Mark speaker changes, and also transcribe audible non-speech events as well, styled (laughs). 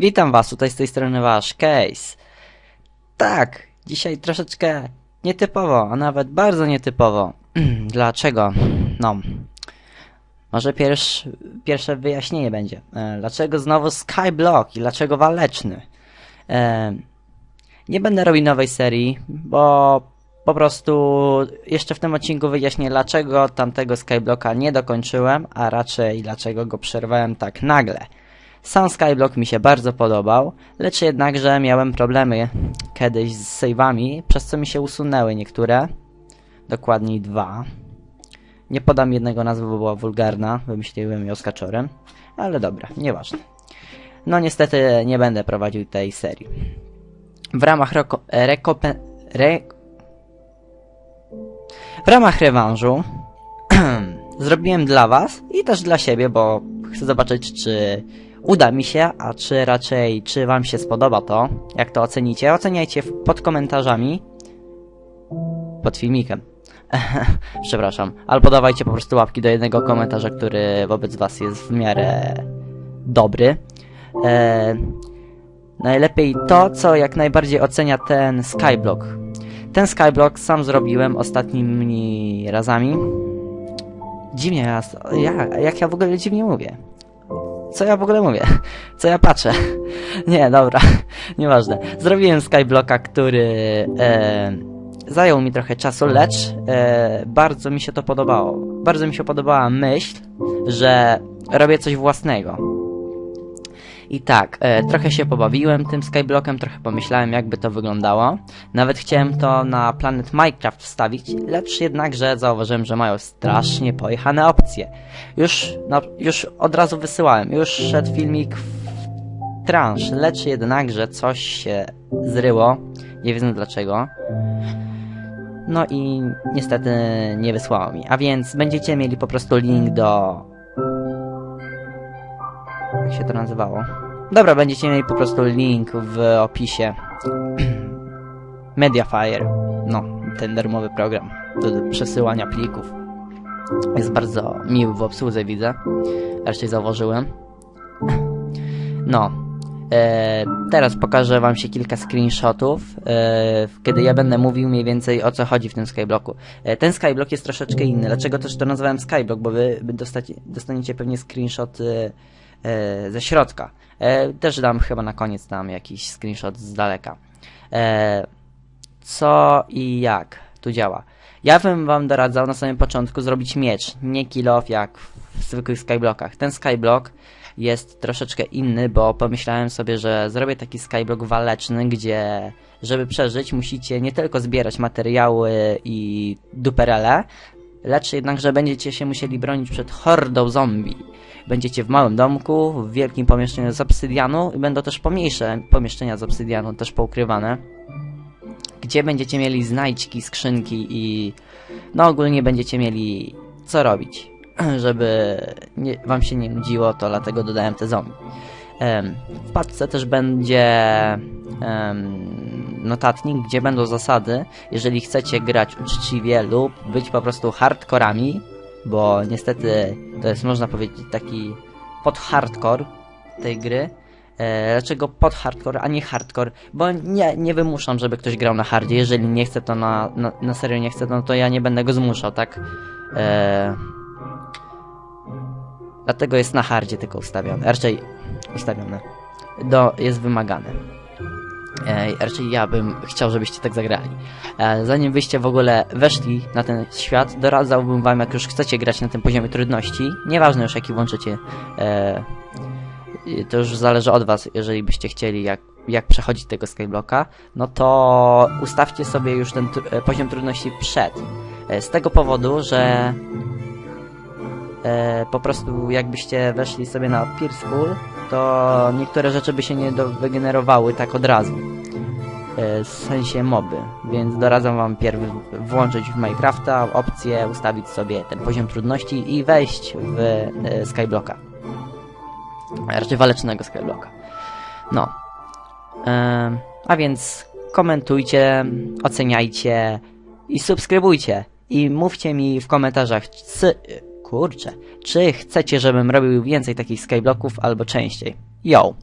Speaker 1: Witam was, tutaj z tej strony wasz Case. Tak, dzisiaj troszeczkę nietypowo, a nawet bardzo nietypowo. (clears throat) Dlaczego? No. Może pierwsz, pierwsze wyjaśnienie będzie. E, dlaczego znowu Skyblock i dlaczego waleczny? E, nie będę robił nowej serii, bo po prostu jeszcze w tym odcinku wyjaśnię, dlaczego tamtego Skyblocka nie dokończyłem, a raczej dlaczego go przerwałem tak nagle. Sam Skyblock mi się bardzo podobał, lecz jednakże miałem problemy kiedyś z save'ami, przez co mi się usunęły niektóre. Dokładniej dwa. Nie podam jednego nazwy, bo była wulgarna, wymyśliłem ją z kaczorem, ale dobra, nieważne. No niestety nie będę prowadził tej serii. W ramach reko- re- w ramach rewanżu (clears throat) zrobiłem dla was i też dla siebie, bo chcę zobaczyć, czy uda mi się, a czy raczej, czy wam się spodoba to, jak to ocenicie. Oceniajcie pod komentarzami, pod filmikiem. (laughs) Przepraszam, albo dawajcie po prostu łapki do jednego komentarza, który wobec was jest w miarę dobry. E, najlepiej to, co jak najbardziej ocenia ten Skyblock. Ten Skyblock sam zrobiłem ostatnimi razami. Dziwnie, ja, jak ja w ogóle dziwnie mówię. Co ja w ogóle mówię? Co ja patrzę? (laughs) Nie, dobra, (laughs) nieważne. Zrobiłem Skyblocka, który e, zajął mi trochę czasu, lecz e, bardzo mi się to podobało. Bardzo mi się podobała myśl, że robię coś własnego. I tak, e, trochę się pobawiłem tym Skyblockiem, trochę pomyślałem jakby to wyglądało. Nawet chciałem to na Planet Minecraft wstawić, lecz jednakże zauważyłem, że mają strasznie pojechane opcje. Już, no, już od razu wysyłałem, już szedł filmik w transz, lecz jednakże coś się zryło, nie wiem dlaczego. No i niestety nie wysłało mi. A więc będziecie mieli po prostu link do jak się to nazywało? Dobra, będziecie mieli po prostu link w opisie. (clears throat) Mediafire. No, ten darmowy program do przesyłania plików. Jest bardzo miły w obsłudze, widzę. Raczej zauważyłem. (clears throat) No. E, teraz pokażę wam się kilka screenshotów, e, kiedy ja będę mówił mniej więcej o co chodzi w tym skyblocku. E, ten skyblock jest troszeczkę inny. Dlaczego też to nazwałem skyblock? Bo wy dostacie, dostaniecie pewnie screenshot e, ze środka. E, też dam chyba na koniec tam jakiś screenshot z daleka. E, co i jak tu działa? Ja bym wam doradzał na samym początku zrobić miecz, nie kill off jak w zwykłych skyblockach. Ten skyblock jest troszeczkę inny, bo pomyślałem sobie, że zrobię taki skyblock waleczny, gdzie żeby przeżyć musicie nie tylko zbierać materiały i duperele, lecz jednakże będziecie się musieli bronić przed hordą zombie. Będziecie w małym domku, w wielkim pomieszczeniu z obsydianu i będą też pomniejsze pomieszczenia z obsydianu też poukrywane, gdzie będziecie mieli znajdźki, skrzynki i no ogólnie będziecie mieli co robić, (clears throat) żeby nie, wam się nie nudziło, to dlatego dodałem te zombie. Em, w paczce też będzie em, notatnik, gdzie będą zasady, jeżeli chcecie grać uczciwie lub być po prostu hardkorami, bo niestety to jest można powiedzieć taki pod hardcore tej gry. E, dlaczego pod hardcore, a nie hardcore? Bo nie, nie wymuszam, żeby ktoś grał na hardzie. Jeżeli nie chce, to na, na, na serio nie chce, no to ja nie będę go zmuszał, tak? E, dlatego jest na hardzie tylko ustawione. Raczej ustawione. Do, jest wymagane. E, raczej ja bym chciał, żebyście tak zagrali. E, zanim byście w ogóle weszli na ten świat, doradzałbym wam, jak już chcecie grać na tym poziomie trudności, nieważne już jaki włączycie, e, to już zależy od was, jeżeli byście chcieli, jak, jak przechodzić tego skyblocka, no to ustawcie sobie już ten e, poziom trudności przed. E, z tego powodu, że e, po prostu jakbyście weszli sobie na Peaceful, to niektóre rzeczy by się nie do- wygenerowały tak od razu. E, w sensie moby, więc doradzam wam pierw włączyć w Minecrafta opcję, ustawić sobie ten poziom trudności i wejść w e, Skyblocka. A raczej walecznego Skyblocka. No. Em, a więc komentujcie, oceniajcie i subskrybujcie. I mówcie mi w komentarzach, kurczę, czy chcecie, żebym robił więcej takich Skyblocków albo częściej. Yo!